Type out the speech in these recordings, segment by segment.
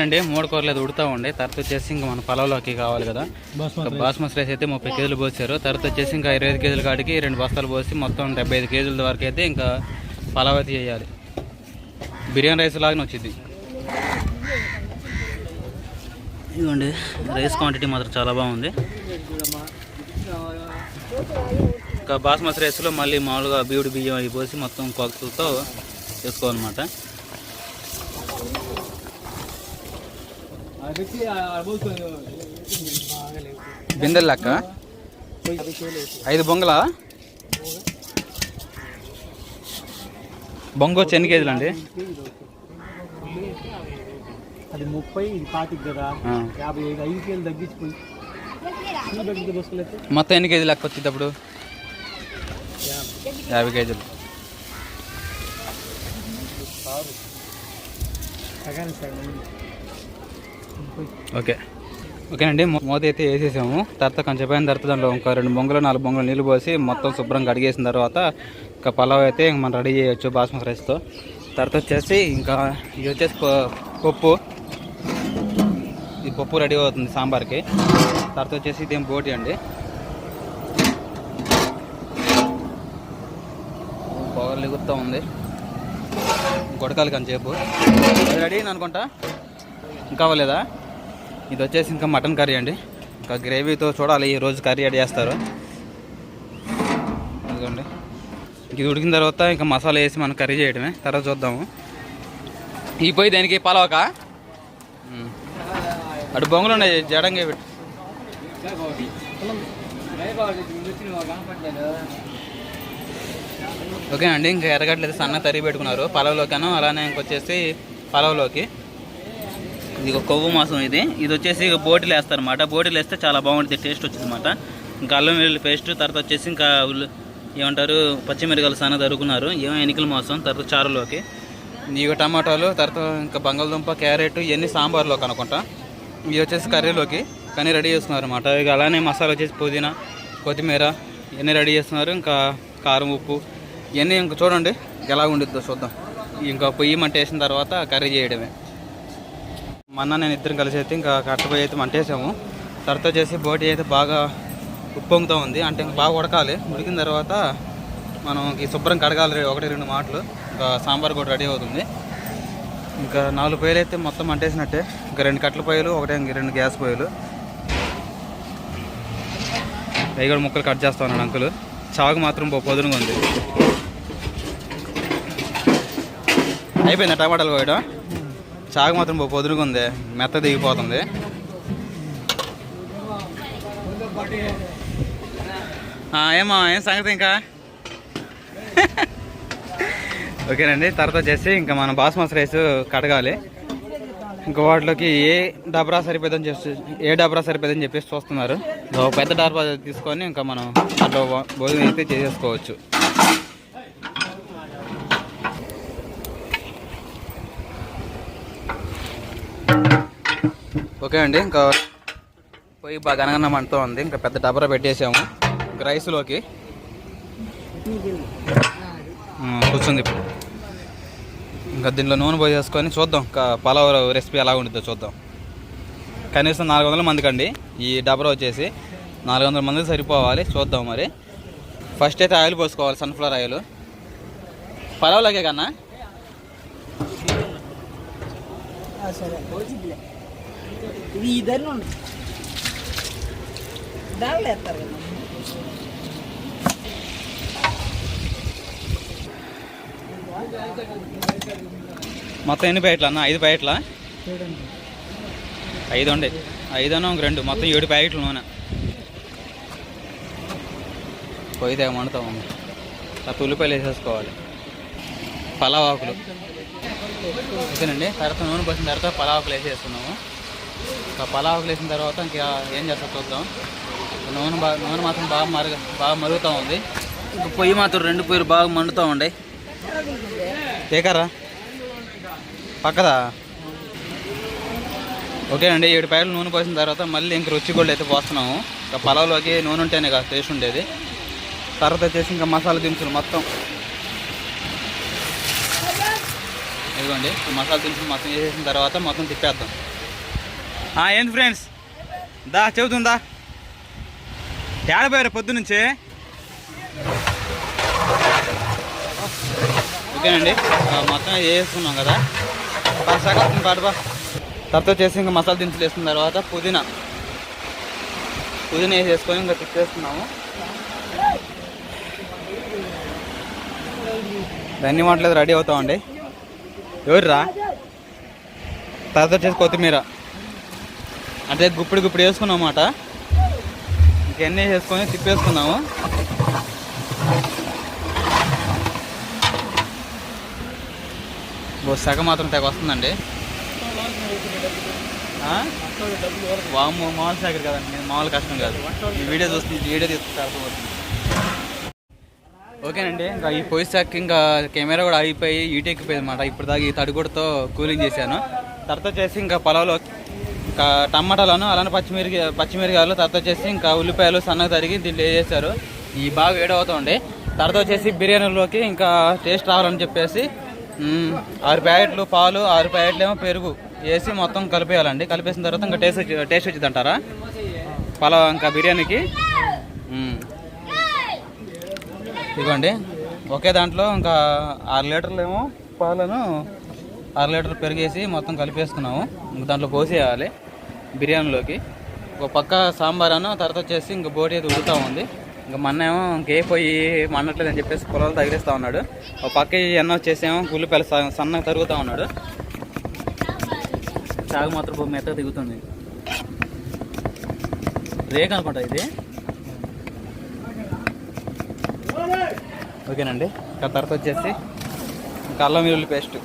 అండి మూడు కూరలు అది ఉడుతూ ఉండే. తర్వాత వచ్చేసి ఇంకా మన పొలంలోకి కావాలి కదా. బాస్మతి రైస్. అయితే ముప్పై కేజీలు పోసారు. తర్వాత వచ్చేసి ఇంకా ఇరవై ఐదు కేజీల కాడికి రెండు బస్తాలు పోసి మొత్తం డెబ్బై ఐదు కేజీల వరకు అయితే ఇంకా పలావ్ అయితే చేయాలి. బిర్యానీ రైస్ లాగానే వచ్చింది. ఇదిగోండి రైస్ క్వాంటిటీ మాత్రం చాలా బాగుంది. ఇంకా బాస్మతి రైస్లో మళ్ళీ మామూలుగా బీవుడు బియ్యం అవి పోసి మొత్తం కొలతలతో చేసుకోవాలన్నమాట బిందెల్ లెక్క? ఐదు బొంగలా? బొంగ వచ్చి ఎన్ని కేజీలు అండి? అది ముప్పై ఇది పాతికి కదా. యాభై ఐదు ఐదు తగ్గించిపోయి బెడ్కి బస్సులైతే మొత్తం ఎన్ని కేజీలు లెక్క వచ్చింది అప్పుడు? యాభై కేజీలు. సగానికి సగం. ఓకే. ఓకేనండి మోత అయితే వేసేసాము. తర్వాత కొంచెం పోయిన తర్వాత దాంట్లో ఇంకా రెండు బొంగలు నాలుగు బొంగలు నీళ్ళు పోసి మొత్తం శుభ్రంగా కడిగేసిన తర్వాత ఇంకా పలావ్ అయితే ఇంక మనం రెడీ చేయొచ్చు బాస్మతి రైస్తో. తర్వాత వచ్చేసి ఇంకా ఇది వచ్చేసి పప్పు. ఈ పప్పు రెడీ అవుతుంది సాంబార్కి. తర్వాత వచ్చేసి ఇదేం బోటి అండి. పొగలు ఎగురుతూ ఉంది. గొడకాలి కానీ చెప్పు రెడీ అనుకుంటా? ఇంకా అవ్వలేదా? ఇది వచ్చేసి ఇంకా మటన్ కర్రీ అండి. ఇంకా గ్రేవీతో చూడాలి ఈ రోజు కర్రీ అడి చేస్తారు. అదిగోండి ఇది ఉడికిన తర్వాత ఇంకా మసాలా వేసి మనం కర్రీ చేయడమే. తర్వాత చూద్దాము. ఈ పోయి దానికి? పలవక? అటు బొంగులు ఉన్నాయి జడంగా పెట్టి ఓకే అండి ఇంకా ఎర్రగడ్డలు సన్న తరిగి పెట్టుకున్నారు. పలవలోకను అలానే ఇంకొచ్చేసి పలవలోకి. ఇది ఒక కొవ్వు మాసం ఇది. ఇది వచ్చేసి బోటిలు వేస్తారనమాట బోటిలు వేస్తే చాలా బాగుంటుంది టేస్ట్ వచ్చింది అనమాట ఇంకా అల్లం వెల్లుల్లి పేస్ట్ తర్వాత వచ్చేసి ఇంకా ఏమంటారు పచ్చిమిరకాయలు సన్న దొరుకున్నారు ఏమో ఎనికల మాసం తర్వాత చారులోకి. ఇక టమాటాలు తర్వాత ఇంకా బంగాళదుంప క్యారెట్ ఇవన్నీ సాంబార్లోకి అనుకుంటా. ఇవి వచ్చేసి కర్రీలోకి కానీ రెడీ చేస్తున్నారు అనమాట ఇక అలానే మసాలా వచ్చేసి పుదీనా కొత్తిమీర ఇవన్నీ రెడీ చేస్తున్నారు. ఇంకా కారం ఉప్పు ఇవన్నీ ఇంకా చూడండి ఎలా ఉండిద్దో చూద్దాం. ఇంకా పొయ్యి మంట వేసిన తర్వాత కర్రీ చేయడమే. మొన్న నేను ఇద్దరం కలిసి అయితే ఇంకా కట్టపోయి అయితే మంటేసాము. తర్వాత చేసి బోటి అయితే బాగా ఉప్పొంగుతూ ఉంది. అంటే ఇంకా బాగా ఉడకాలి. ఉడికిన తర్వాత మనం ఈ శుభ్రం కడగాలి ఒకటి రెండు మాటలు. ఇంకా సాంబార్ కూడా రెడీ అవుతుంది. ఇంకా నాలుగు పొయ్యిలు అయితే మొత్తం మంటేసినట్టే. ఇంకా రెండు కట్టల పొయ్యలు ఒకటే ఇంక రెండు గ్యాస్ పొయ్యిలు. అవి కూడా ముక్కలు కట్ చేస్తా ఉన్నాడు అంకులు. చాకు మాత్రం పొదునుగా ఉంది. అయిపోయిందా టమాటాలు కోయడం చాకు మాత్రం పొదురుగా ఉంది మెత్త దిగిపోతుంది. ఏమా ఏం సంగతి ఇంకా? ఓకేనండి తర్వాత వచ్చేసి ఇంకా మనం బాస్మతి రైస్ కడగాలి. ఇంకా వాటిలోకి ఏ డబ్రా సరిపోతుందని చెప్పి ఏ డబ్రా సరిపోతుందని చెప్పేసి చూస్తున్నారు. పెద్ద డబ్రా తీసుకొని ఇంకా మనం అట్లా భోజనం అయితే చేసేసుకోవచ్చు. ఓకే అండి ఇంకా పొయ్యి బాగా అనగనమంటూ మంటతో ఉంది. ఇంకా పెద్ద డబరా పెట్టేసాము. ఇంకా రైస్లోకి. కూర్చుంది ఇప్పుడు. ఇంకా దీంట్లో నూనె పోసేసుకొని చూద్దాం. ఇంకా పలావ్ రెసిపీ ఎలా ఉంటుందో చూద్దాం. కనీసం నాలుగు వందల మందికి అండి. ఈ డబరా వచ్చేసి నాలుగు వందల మందికి సరిపోవాలి. చూద్దాం మరి. ఫస్ట్ అయితే ఆయిల్ పోసుకోవాలి సన్ఫ్లవర్ ఆయిల్. పలావ్లోకే కన్నా? సరే. ఇది ఇద్దరిని ఉండు దానిలో వేస్తారు కదా మొత్తం ఎన్ని ప్యాకెట్లు అన్న? ఐదు ప్యాకెట్లా? ఐదు ఉండే ఐదు అన్న ఒక రెండు. మొత్తం ఏడు ప్యాకెట్లు నూనె పొయ్యి తెగ మండుతా ఉంది ఆ ఉల్లిపాయలు వేసేసుకోవాలి. పలావాకులు ఓకేనండి? తర్వాత నూనె పోసిన తర్వాత పలావాకులు వేసేస్తున్నాము వేసేసుకున్నాము ఇంకా పలావ్ వేసిన తర్వాత ఇంకా ఏం చేస్తా చూద్దాం. నూనె బాగా నూనె మాత్రం బాగా మరుగు బాగా మరుగుతూ ఉంది. ఇంకా పొయ్యి మాత్రం రెండు పొయ్యిలు బాగా మండుతూ ఉండే. ఏకారా పక్కదా? ఓకే అండి ఏడు ప్యాకెట్లు నూనె పోసిన తర్వాత మళ్ళీ ఇంక రుచి కూడా అయితే పోస్తున్నాము. ఇంకా పలావ్లోకి నూనె ఉంటేనే కదా టేస్ట్ ఉండేది. తర్వాత వచ్చేసి ఇంకా మసాలా దినుసులు మొత్తం. ఇదిగోండి మసాలా దినుసులు మొత్తం వేసేసిన తర్వాత మొత్తం తిప్పేద్దాం. ఏంది ఫ్రెండ్స్ దా చెబుతుందా? ఏడపోయారు పొద్దు నుంచి ఓకేనండి మొత్తం వేసుకున్నాం కదా. సగం పాడుబా తర్వాత వచ్చేసి ఇంకా మసాలా దినుసులు వేసుకున్న తర్వాత పుదీనా. పుదీనా వేసేసుకొని ఇంకా తిప్పేస్తున్నాము ధన్య వంటలేదు రెడీ అవుతామండి. ఎవరురా? తర్వాత వచ్చేసి కొత్తిమీర. అంటే గుప్పుడు గుప్పుడు వేసుకున్నాం అన్నమాట. ఇంకెన్నీ వేసుకొని తిప్పేసుకున్నాము ఓ సగ మాత్రం తెగ వస్తుందండి. వాము మామూలు సాగర్ కదండి. నేను మామూలు కష్టం కాదు. ఈ వీడియో చూస్తుంది వీడియో తీసుకుంటే అర్థమవుతుంది ఓకేనండి ఇంకా ఈ పోయి సాక్ ఇంకా కెమెరా కూడా ఆగిపోయి ఈటెక్కిపోయింది అనమాట ఇప్పుడు దాకా ఈ తడిగుడితో కూలింగ్ చేశాను. తర్వాత వచ్చేసి ఇంకా పొలంలో టమాటాలను అలానే పచ్చిమిరప పచ్చిమిరకాయలు తర్వాత వచ్చేసి ఇంకా ఉల్లిపాయలు సన్నగా తరిగి దీంట్లో వేసేసారు ఈ బాగా వేడవుతుంది. తర్వాత వచ్చేసి బిర్యానీలోకి ఇంకా టేస్ట్ రావాలని చెప్పేసి ఆరు ప్యాకెట్లు పాలు ఆరు ప్యాకెట్లు ఏమో పెరుగు వేసి మొత్తం కలిపేయాలండి. కలిపేసిన తర్వాత ఇంకా టేస్ట్ టేస్ట్ వచ్చింది అంటారా? పలావ్ ఇంకా బిర్యానీకి. ఇదిగోండి. ఒకే దాంట్లో ఇంకా ఆరు లీటర్లు ఏమో పాలను అర లీటర్లు పెరిగేసి మొత్తం కలిపేసుకున్నాము ఇంక దాంట్లో పోసేయాలి బిర్యానీలోకి. ఒక పక్క సాంబార్ అన్న తర్వాత వచ్చేసి ఇంక బోటి అయితే ఉడుతూ ఉంది. ఇంకా మొన్న ఏమో ఇంకే పోయి మండట్లేదని చెప్పేసి పొలాలు తగిలిస్తూ ఉన్నాడు. ఒక పక్క ఎన్నో ఎన్న వచ్చేసి ఉల్లిపాయలు సన్నగా తరుగుతూ ఉన్నాడు. చాగు మాత్రం భూమి మెత్తగా దిగుతుంది. రేక్ అనుకుంటా ఇది. ఓకేనండి. ఇంకా తర్వాత వచ్చేసి ఇంకా అల్లం వెల్లుల్లి పేస్ట్.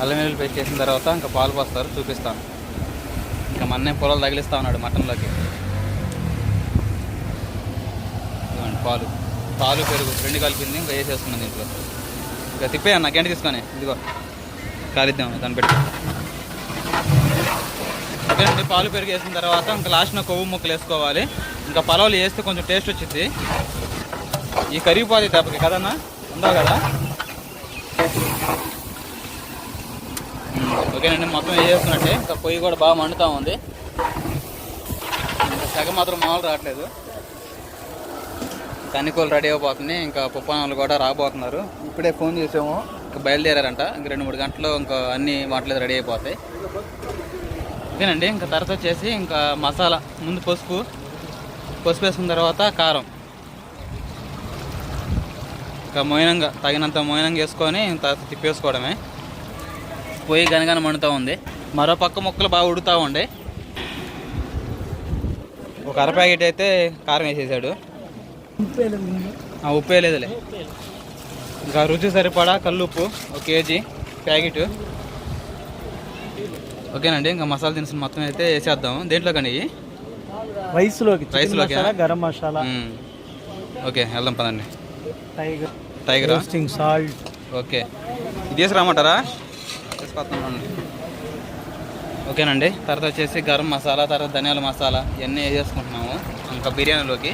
అల్లం వెల్లుల్లి పేస్ట్ చేసిన తర్వాత ఇంకా పాలు పోస్తారు చూపిస్తాను. ఇంకా మన్నే పొలాలు తగిలిస్తా ఉన్నాడు మటన్లోకి. పాలు. పాలు పెరుగు రెండు కలిపింది ఇంకా వేసేస్తున్నాను దీంట్లో. ఇంకా తిప్పేయన్న గంట తీసుకొని ఇదిగో. కాలిద్దాం దాన్ని పెట్టి. పాలు పెరుగు వేసిన తర్వాత ఇంకా లాస్ట్న కొవ్వు ముక్కలు వేసుకోవాలి. ఇంకా పలావులు వేస్తే కొంచెం టేస్ట్ వచ్చింది ఈ కరిగిపోతుంది దెబ్బకి కదన్నా? ఉందా కదా? ఓకేనండి మొత్తం వేసేస్తున్నట్టే ఇంకా పొయ్యి కూడా బాగా మండుతూ ఉంది. ఇంకా సగం మాత్రం మామూలు రావట్లేదు. కన్నికూలు రెడీ అయిపోతుంది ఇంకా పుప్పానాలు కూడా రాబోతున్నారు. ఇప్పుడే ఫోన్ చేసాము. ఇంకా బయలుదేరారంట. ఇంకా రెండు మూడు గంటలు ఇంకా అన్ని వంటలు రెడీ అయిపోతాయి. ఓకేనండి ఇంకా తర్వాత వచ్చేసి ఇంకా మసాలా ముందు పసుపు. పసుపు వేసుకున్న తర్వాత కారం. ఇంకా మోయినంగా తగినంత మోయినంగా వేసుకొని తర్వాత తిప్పేసుకోవడమే. పొయ్యి గనగన మండుతూ ఉంది. మరో పక్క ముక్కలు బాగా ఉడుతూ ఉండే. ఒక అర ప్యాకెట్ అయితే కారం వేసేసాడు. ఆ, ఉప్పు వేయలేదులే ఇంకా రుచి సరిపడా కల్లుప్పు ఒక కేజీ ప్యాకెట్. ఓకేనండి ఇంకా మసాలా దినుసులు మొత్తం అయితే వేసేద్దాం దేంట్లో కానీ? రైస్లోకి రైస్లోకి? గరం మసాలా. ఓకే వెళ్దాం పదండి. టైగర్ టైగరా? Roasting salt. ఓకే. ఇది తీసుకురామంటారా? తీసుకొస్తామండి ఓకేనండి. తర్వాత వచ్చేసి గరం మసాలా తర్వాత ధనియాల మసాలా ఇవన్నీ వేసేసుకుంటున్నాము. ఇంకా బిర్యానీలోకి.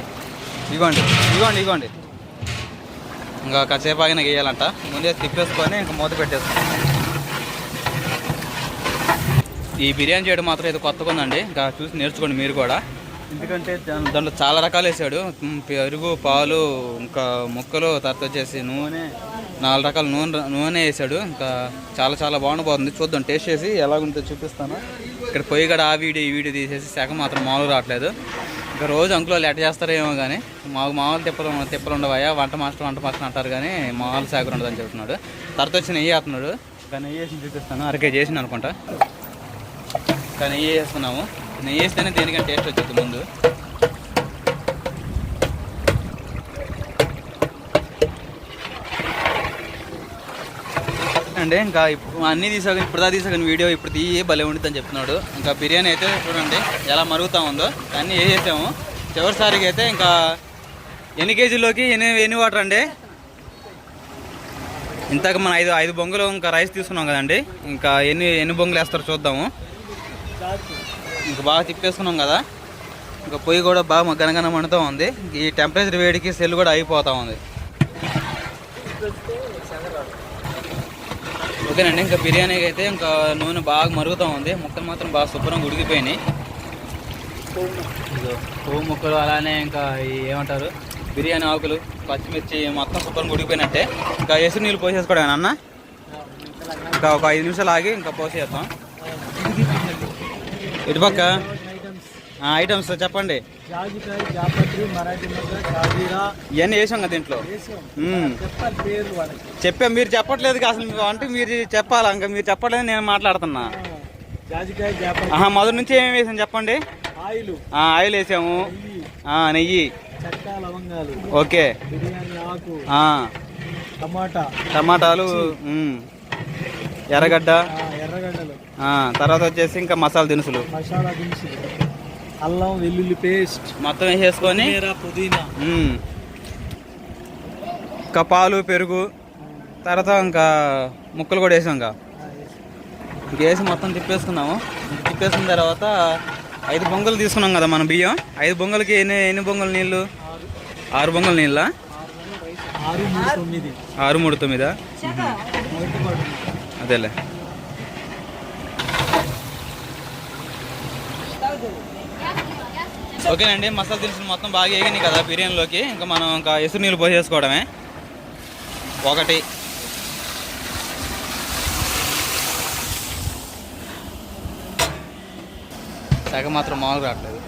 ఇగోండి ఇగోండి ఇగోండి ఇంకా కాసేపు ఆగిన వేయాలంట ముందే తిప్పేసుకొని ఇంకా మూత పెట్టేసుకున్నాం ఈ బిర్యానీ చేయడం మాత్రం ఇది కొత్తగా ఉందండి. ఇంకా చూసి నేర్చుకోండి మీరు కూడా. ఎందుకంటే దాని- దాంట్లో చాలా రకాలు వేసాడు. పెరుగు పాలు ఇంకా ముక్కలు తర్వాత వచ్చేసి నూనె నాలుగు రకాల నూనె నూనె వేసాడు. ఇంకా చాలా చాలా బాగుండిపోతుంది. చూద్దాం టేస్ట్ చేసి ఎలాగుంటుందో చూపిస్తాను. ఇక్కడ పొయ్యి కూడా ఆ వీడియో ఈ వీడియో తీసేసి శాఖ మాత్రం మామూలు రావట్లేదు. ఇంకా రోజు అంకులో ఎట్ చేస్తారేమో కానీ మాకు మామూలు తిప్పలు తిప్పలు ఉండవయ్యా వంట మాస్టర్ వంట మాస్టర్ అంటారు కానీ మామూలు శాఖ ఉండదని చెప్తున్నాడు. తర్వాత వచ్చి నెయ్యి వేస్తున్నాడు. ఇంకా నెయ్యి వేసి చూపిస్తాను. అరకే చేసింది అనుకుంటా. ఇంకా నెయ్యి వేస్తున్నాము నెయ్యి వేస్తేనే దేనికైనా టేస్ట్ వచ్చింది ముందు. అండి ఇంకా ఇప్పుడు అన్నీ తీసాక ఇప్పుడు దా తీసాక వీడియో ఇప్పుడు తీయి భలే ఉండిద్దని చెప్తున్నాడు. ఇంకా బిర్యానీ అయితే చూడండి ఎలా మరుగుతా ఉందో. అన్నీ వేసేసాము చివరిసారికి అయితే ఇంకా ఎన్ని కేజీలోకి ఎన్ని ఎన్ని వాటర్ అండి? ఇంతకు మన ఐదు ఐదు బొంగులు ఇంకా రైస్ తీసుకున్నాం కదండి. ఇంకా ఎన్ని ఎన్ని బొంగులు వేస్తారో చూద్దాము. ఇంకా బాగా తిప్పేసుకున్నాం కదా. ఇంకా పొయ్యి కూడా బాగా గనగన మండుతూ ఉంది. ఈ టెంపరేచర్ వేడికి సెల్ కూడా అయిపోతూ ఉంది. ఓకేనండి ఇంకా బిర్యానీకి అయితే ఇంకా నూనె బాగా మరుగుతూ ఉంది. ముక్కలు మాత్రం బాగా శుభ్రంగా ఉడికిపోయినాయి. పువ్వు ముక్కలు అలానే ఇంకా ఏమంటారు బిర్యానీ ఆకులు పచ్చిమిర్చి మొత్తం శుభ్రంగా ఉడికిపోయినట్టే. ఇంకా ఎసురు నీళ్ళు పోసేసుకోవడం అన్న? ఇంకా ఒక ఐదు నిమిషాలు ఆగి ఇంకా పోసేస్తాం ఇటుపక్క ఐటమ్స్ ఐటమ్స్ చెప్పండి. ఇవన్నీ వేసాం కదా దీంట్లో? చెప్పా మీరు చెప్పట్లేదు అసలు. అంటే మీరు చెప్పాలి? ఇంకా మీరు చెప్పట్లేదు నేను మాట్లాడుతున్నా. మొదటి నుంచి ఏమేమి వేసాం చెప్పండి? ఆయిల్. ఆయిల్ వేసాము. నెయ్యి. ఓకే. టమాటా. టమాటాలు. ఎర్రగడ్డ. ఎర్రగడ్డలు. తర్వాత వచ్చేసి ఇంకా మసాలా దినుసులు. మసాలా దినుసులు. అల్లం వెల్లుల్లి పేస్ట్ మొత్తం వేసేసుకొని కొత్తిమీర పుదీనా. ఇంకా పాలు పెరుగు తర్వాత ఇంకా ముక్కలు కూడా వేసాం ఇంకా. వేసి. ఇంక వేసి మొత్తం తిప్పేసుకున్నాము తిప్పేసుకున్న తర్వాత ఐదు బొంగలు తీసుకున్నాం కదా మన బియ్యం. ఐదు బొంగలకి ఎన్ని ఎన్ని బొంగలు నీళ్ళు? ఆరు బొంగల నీళ్ళ? ఆరు మూడు తొమ్మిది. ఆరు మూడు తొమ్మిదా? అదేలే. ఓకేనండి మసాలా దినుసులు మొత్తం బాగా వేగినాయి కదా బిర్యానీలోకి. ఇంకా మనం ఇంకా ఎసురు నీళ్ళు పోసేసుకోవడమే ఒకటి. సగం మాత్రం మామూలుగా రావట్లేదు.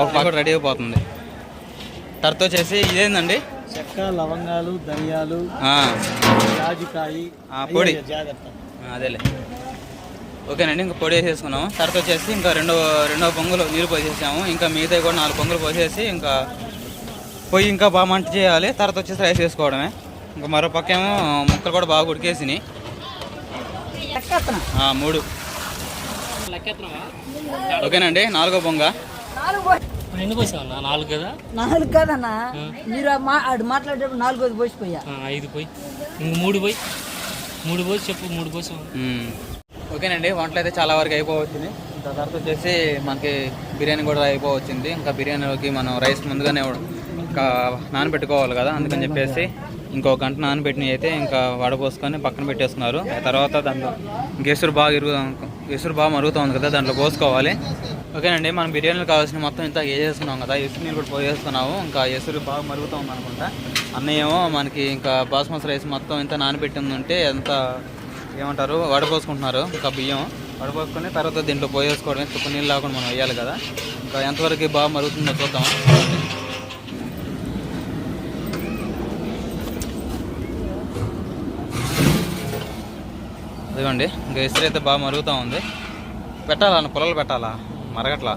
ఒక పక్క రెడీ అయిపోతుంది. తర్వాత వచ్చేసి ఇదేందండి? చెక్క లవంగాలు ధనియాలు జాజికాయ పొడి. అదేలే. ఓకేనండి ఇంకా పొడి వేసేసుకున్నాము. తర్వాత వచ్చేసి ఇంకా రెండో రెండో పొంగులు నీళ్ళు పోసేసాము. ఇంకా మిగతా కూడా నాలుగు పొంగులు పోసేసి ఇంకా పొయ్యి ఇంకా బాగా మంట చేయాలి. తర్వాత వచ్చేసి రైస్ వేసుకోవడమే. ఇంకా మరో పక్క ఏమో ముక్కలు కూడా బాగా ఉడికేసినాయి. మూడు. ఓకేనండి నాలుగో పొంగ. నాలుగు కదా? నాలుగు కాదన్నా. మీరు ఆ మా ఆడు మాట్లాడేటప్పుడు నాలుగోది పోసిపోయా. ఆ, ఐదు పోయి. ఇంక మూడు పోయి. మూడు పోసి చెప్పు మూడు పోసాం. ఓకేనండి వంటలు అయితే చాలా వరకు అయిపోవచ్చింది. తర్వాత వచ్చేసి మనకి బిర్యానీ కూడా అయిపోవచ్చింది. ఇంకా బిర్యానీలోకి మనం రైస్ ముందుగానే ఇంకా నానబెట్టుకోవాలి కదా అందుకని చెప్పేసి ఇంకో గంట నానబెట్టినవి అయితే ఇంకా వడపోసుకొని పక్కన పెట్టేస్తున్నారు తర్వాత దాంట్లో గెసురు బాగా ఇరుగు గెసురు బాగా మరుగుతుంది కదా దాంట్లో పోసుకోవాలి. ఓకేనండి మనం బిర్యానీలు కావాల్సిన మొత్తం ఇంత వేసేసుకున్నాం కదా ఎసురు నీళ్ళు కూడా పోసేస్తున్నాము ఇంకా ఎసురు బాగా మరుగుతుంది అనుకుంటా అన్నయ్యేమో మనకి ఇంకా బాస్మతి రైస్ మొత్తం ఇంత నానబెట్టింది ఉంటే ఎంత ఏమంటారు? వడపోసుకుంటున్నారు. ఇంకా బియ్యం. వడపోసుకొని తర్వాత దీంట్లో పోయేసుకోవడమే. తుప్పు నీళ్ళు లేకుండా మనం వేయాలి కదా. ఇంకా ఎంతవరకు బాగా మరుగుతుందో చూద్దాం. అదిగోండి. ఇంకా ఇస్త్రీ అయితే బాగా మరుగుతూ ఉంది. పెట్టాలా? అన్న పొలాలు పెట్టాలా? మరగట్లా?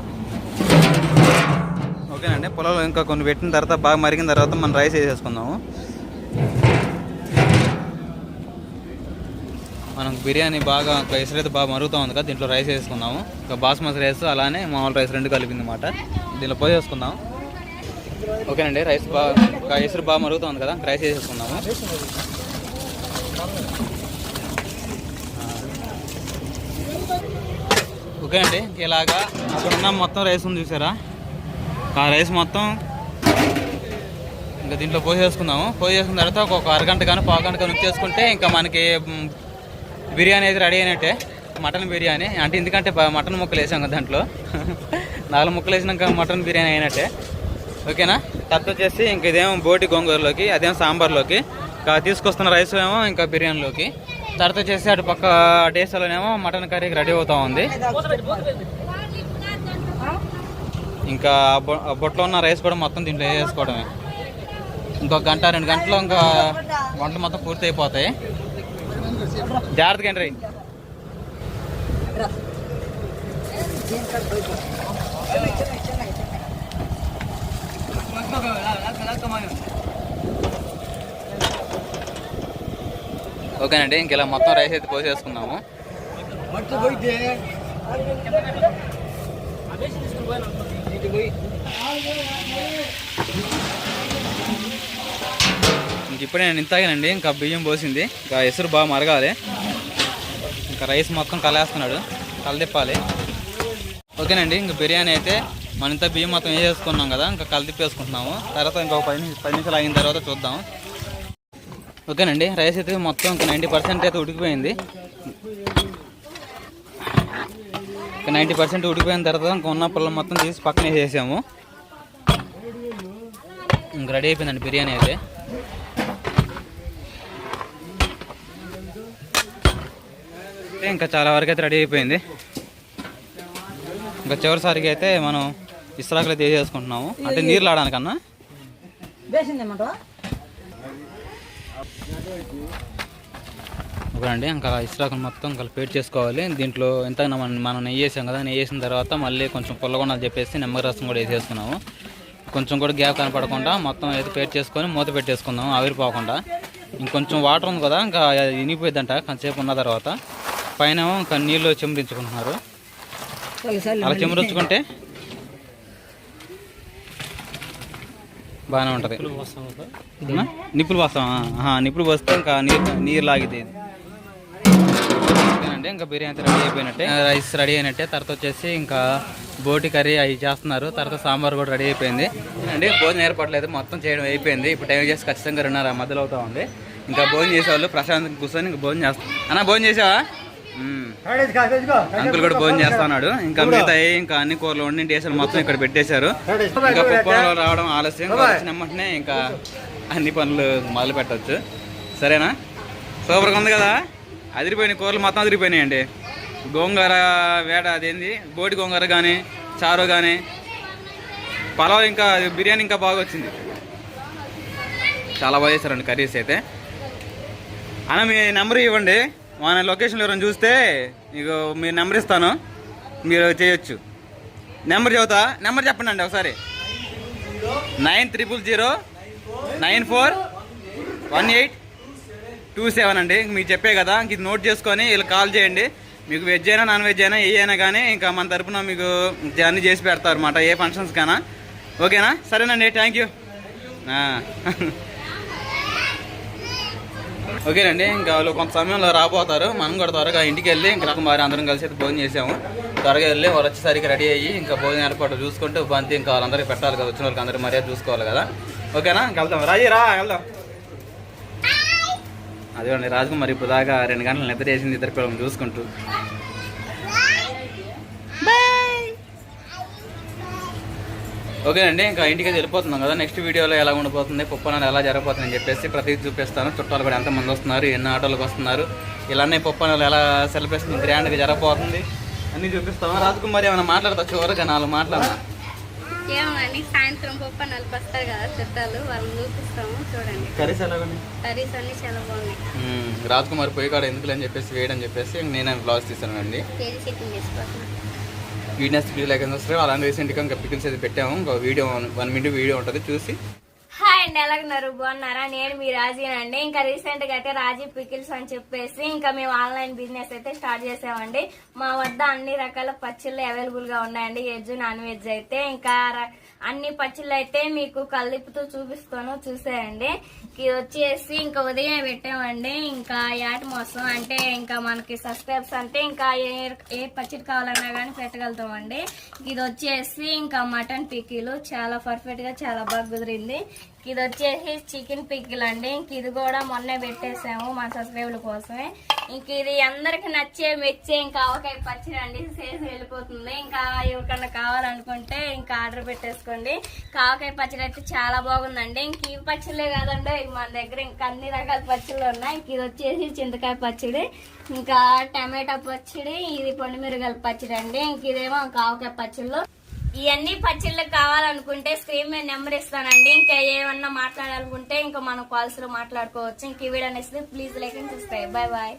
ఓకేనండి. పొలాలు ఇంకా కొన్ని పెట్టిన తర్వాత బాగా మరిగిన తర్వాత మనం రైస్ వేసేసుకుందాము. మనం బిర్యానీ బాగా ఒక ఇసురు అయితే బాగా మరుగుతూ ఉంది కదా దీంట్లో రైస్ వేసుకుందాము. ఇంకా బాస్మతి రైస్ అలానే మామూలు రైస్ రెండు కలిపింది అనమాట దీంట్లో వేసుకుందాం. ఓకేనండి రైస్ బాగా ఇంకా ఇసురు బాగా మరుగుతూ ఉంది కదా రైస్ వేసేసుకుందాము. ఓకేనండి ఇలాగా అక్కడ ఉన్న మొత్తం రైస్ ఉంది చూసారా? ఆ రైస్ మొత్తం ఇంకా దీంట్లో పోసేసుకుందాము. పోసేసుకున్న తర్వాత ఒక అరగంట కానీ పావు గంట కానీ ఉంచేసుకుంటే ఇంకా మనకి బిర్యానీ అయితే రెడీ అయినట్టే. మటన్ బిర్యానీ. అంటే ఎందుకంటే మటన్ ముక్కలు వేసాం కదా దాంట్లో. నాలుగు ముక్కలు వేసినాక మటన్ బిర్యానీ అయినట్టే. ఓకేనా? తర్వాత వచ్చేసి ఇంకా ఇదేమో బోటి గోంగూరలోకి అదేమో సాంబార్లోకి. ఇంకా తీసుకొస్తున్న రైస్ ఏమో ఇంకా బిర్యానీలోకి. తర్వాత వచ్చేసి అటు పక్క డేసాలోనేమో మటన్ కర్రీకి రెడీ అవుతా ఉంది. ఇంకా బొ- ఆ బొట్లో ఉన్న రైస్ కూడా మొత్తం దీంట్లో వేసుకోవడమే ఇంకొక గంట రెండు గంటలు ఇంకా వంట మొత్తం పూర్తి అయిపోతాయి జాగ్రత్తగా అండి ఓకేనండి ఇంక ఇలా మొత్తం రైస్ అయితే పోసేసుకున్నాము పోయి ఇంక ఇప్పుడే నేను ఇంతాగానండి ఇంకా బియ్యం పోసింది. ఇంకా ఎసురు బాగా మరగాలి. ఇంకా రైస్ మొత్తం కలేస్తున్నాడు కలదిప్పాలి. ఓకేనండి ఇంక బిర్యానీ అయితే మన ఇంత బియ్యం మొత్తం వేసేసుకున్నాం కదా ఇంకా కలదిప్పేసుకుంటున్నాము. తర్వాత ఇంకొక పది పది నిమిషాలు అయిన తర్వాత చూద్దాం. ఓకేనండి రైస్ అయితే మొత్తం ఇంకా నైంటీ పర్సెంట్ అయితే ఉడికిపోయింది. ఇంకా నైంటీ పర్సెంట్ ఉడికిపోయిన తర్వాత ఇంకా ఉన్న పుల్ల మొత్తం తీసి పక్కన వేసేసాము. ఇంకా రెడీ అయిపోయిందండి బిర్యానీ అయితే. అయితే ఇంకా చాలా వరకు అయితే రెడీ అయిపోయింది. ఇంకా చివరిసారికి అయితే మనం ఇస్రాకులు అయితే వేసేసుకుంటున్నాము. అంటే నీళ్ళు ఆడడానికన్నా? ఒకరండి ఇంకా ఇస్రాకులు మొత్తం ఇంకా పేట్ చేసుకోవాలి. దీంట్లో ఎంత మనం మనం నెయ్యి వేసాం కదా నెయ్యి వేసిన తర్వాత మళ్ళీ కొంచెం పుల్లగొండాలి చెప్పేసి నిమ్మక రసం కూడా వేసేసుకున్నాము. కొంచెం కూడా గ్యాప్ కనపడకుండా మొత్తం అయితే పేట్ చేసుకొని మూత పెట్టేసుకుందాం ఆవిరిపోకుండా. ఇంకొంచెం వాటర్ ఉంది కదా ఇంకా ఇనిపోయిద్దంట కొంతసేపు ఉన్న తర్వాత. పైన ఇంకా నీళ్ళు చెమరించుకుంటున్నారు. అలా చెమరించుకుంటే బాగానే ఉంటుంది? నిప్పులు పోస్తాం నిప్పులు పోస్తే ఇంకా నీరు నీరు లాగితే. ఇంకా బిర్యానీ రెడీ అయిపోయినట్టే. రైస్ రెడీ అయినట్టే. తర్వాత వచ్చేసి ఇంకా బోటి కర్రీ అవి చేస్తున్నారు. తర్వాత సాంబార్ కూడా రెడీ అయిపోయింది. అండి భోజనం ఏర్పడలేదు మొత్తం చేయడం అయిపోయింది. ఇప్పుడు టైం చేసి ఖచ్చితంగా రెండున్నర మధ్యలో అవుతా ఉంది. ఇంకా భోజనం చేసేవాళ్ళు ప్రశాంత్ కూర్చొని ఇంకా భోజనం చేస్తాం అన్న భోజనం చేసావా. అంకుల్ కూడా భోజనం చేస్తున్నాడు. ఇంకా మిగతా ఇంకా అన్ని కూరలు వండి టేషన్ మొత్తం ఇక్కడ పెట్టేశారు. ఇంకా పప్పులో రావడం ఆలస్యం ఇంకా ఇంకా అన్ని పనులు మొదలు పెట్టవచ్చు సరేనా? సూపర్గా ఉంది కదా? అదిరిపోయినాయి కూరలు మొత్తం అదిరిపోయినాయండి. గోంగూర వేడ అదేంది? బోటి గోంగూర కానీ చారు కానీ పలావ్ ఇంకా బిర్యానీ ఇంకా బాగా వచ్చింది. చాలా బాగా చేశారండి కర్రీస్ అయితే. అన్న మీ నెంబర్ ఇవ్వండి. మన లొకేషన్లో ఎవరైనా చూస్తే మీకు మీ నెంబర్ ఇస్తాను. మీరు చేయొచ్చు. నెంబర్ చెబుతా. నెంబర్ చెప్పండి అండి ఒకసారి. Nine triple zero nine four one eight two seven అండి. మీకు చెప్పే కదా. ఇంక ఇది నోట్ చేసుకొని వీళ్ళు కాల్ చేయండి. మీకు వెజ్ అయినా నాన్ వెజ్ అయినా ఏ అయినా కానీ ఇంకా మన తరపున మీకు అన్నీ చేసి పెడతారు అనమాట ఏ ఫంక్షన్స్ కన్నా. ఓకేనా? సరేనండి. థ్యాంక్ యూ ఓకేనండి ఇంకా వాళ్ళు కొంత సమయంలో రాబోతారు. మనం కూడా త్వరగా ఇంటికి వెళ్ళి ఇంకా మరి అందరం కలిసి అయితే భోజనం చేసాము. త్వరగా వెళ్ళి వాళ్ళు వచ్చేసరికి రెడీ అయ్యి ఇంకా భోజనం ఏర్పాటు చూసుకుంటూ బంతి ఇంకా వాళ్ళందరికీ పెట్టాలి కదా వచ్చిన వాళ్ళకి అందరూ మర్యాద చూసుకోవాలి కదా. ఓకేనా ఇంక వెళ్దాం రాజీ రా వెళ్దాం అదేనండి రాజకుమారి ఇప్పుడు దాకా రెండు గంటలు నిద్ర చేసింది ఇద్దరు పిల్లలు చూసుకుంటూ. ఓకేనండి ఇంకా ఇంటికి వెళ్ళిపోతున్నాం కదా. నెక్స్ట్ వీడియోలో ఎలా ఉండిపోతుంది పప్పనాలు ఎలా జరగబోతుంది అని చెప్పేసి ప్రతి చూపిస్తాను. చుట్టాలు కూడా ఎంతమంది వస్తున్నారు ఎన్ని ఆటోలకు వస్తున్నారు ఇలానే పప్పనాలు ఎలా సెలబ్రేషన్ గ్రాండ్గా జరగబోతుంది అన్నీ చూపిస్తాము రాజకుమారి ఏమైనా మాట్లాడతా? చివరిగా నాలుగు మాట్లాడదా ఏమోనండి సాయంత్రం పప్పు నలుపు వస్తారు కదా చుట్టాలు వాళ్ళని చూపిస్తాము చూడండి. కర్రీస్ ఎలాగండి కర్రీస్ అన్ని చాలా బాగున్నాయి. రాజకుమారి పోయి కాడ ఎందుకు అని చెప్పేసి వేయడం చెప్పేసి నేనే బ్లౌజ్ కేజీ చికెన్ చేసుకోవాలి? వీడియోస్ ప్లీజ్ లైక్ అండ్ వస్తే అలానే రీసెంట్గా ఇంకా పిక్స్ అయితే పెట్టాము. ఇంకో వీడియో వన్ మినిట్ వీడియో ఉంటుంది. చూసి. హాయ్ అండి ఎలాగున్నారు బాగున్నారా? నేను మీ రాజీనండి ఇంకా రీసెంట్గా అయితే రాజీ పికిల్స్ అని చెప్పేసి ఇంకా మేము ఆన్లైన్ బిజినెస్ అయితే స్టార్ట్ చేసామండి. మా వద్ద అన్ని రకాల పచ్చళ్ళు అవైలబుల్గా ఉన్నాయండి. వెజ్ నాన్ వెజ్ అయితే ఇంకా అన్ని పచ్చళ్ళు అయితే మీకు కలిపుతూ చూపిస్తాను. చూసేయండి. ఇది వచ్చేసి ఇంకా ఉదయం పెట్టామండి. ఇంకా యాట్ మోసం అంటే ఇంకా మనకి సబ్స్క్రైబ్స్ అంటే ఇంకా ఏ ఏ పచ్చడి కావాలన్నా కానీ పెట్టగలుగుతామండి. ఇది వచ్చేసి ఇంకా మటన్ పిక్కీలు చాలా పర్ఫెక్ట్గా చాలా బాగా కుదిరింది. ఇది వచ్చేసి చికెన్ పిక్కిల్ అండి ఇంక ఇది కూడా మొన్నే పెట్టేసాము మా సబ్స్క్రైబర్ల కోసమే. ఇంక ఇది అందరికి నచ్చే మెచ్చే ఇంకా ఆవకాయ పచ్చడి అండి. చేసి వెళ్ళిపోతుంది. ఇంకా ఎవరికన్నా కావాలనుకుంటే ఇంకా ఆర్డర్ పెట్టేసుకోండి. కావకాయ పచ్చడి అయితే చాలా బాగుందండి. ఇంక ఈ పచ్చళ్ళే కాదండి. మన దగ్గర ఇంకా అన్ని రకాల పచ్చళ్ళు ఉన్నాయి. ఇంక ఇది వచ్చేసి చింతకాయ పచ్చడి ఇంకా టమాటా పచ్చడి ఇది పొండిమిరగాయల పచ్చడి అండి. ఇంక ఇదేమో కావకాయ పచ్చళ్ళు. ఇవన్నీ పచ్చళ్ళు కావాలనుకుంటే స్క్రీన్ మీద నెంబర్ ఇస్తానండి. ఇంకా ఏమన్నా మాట్లాడాలనుకుంటే ఇంకా మనం కాల్స్లో మాట్లాడుకోవచ్చు. ఇంక ఈ video please like and subscribe bye bye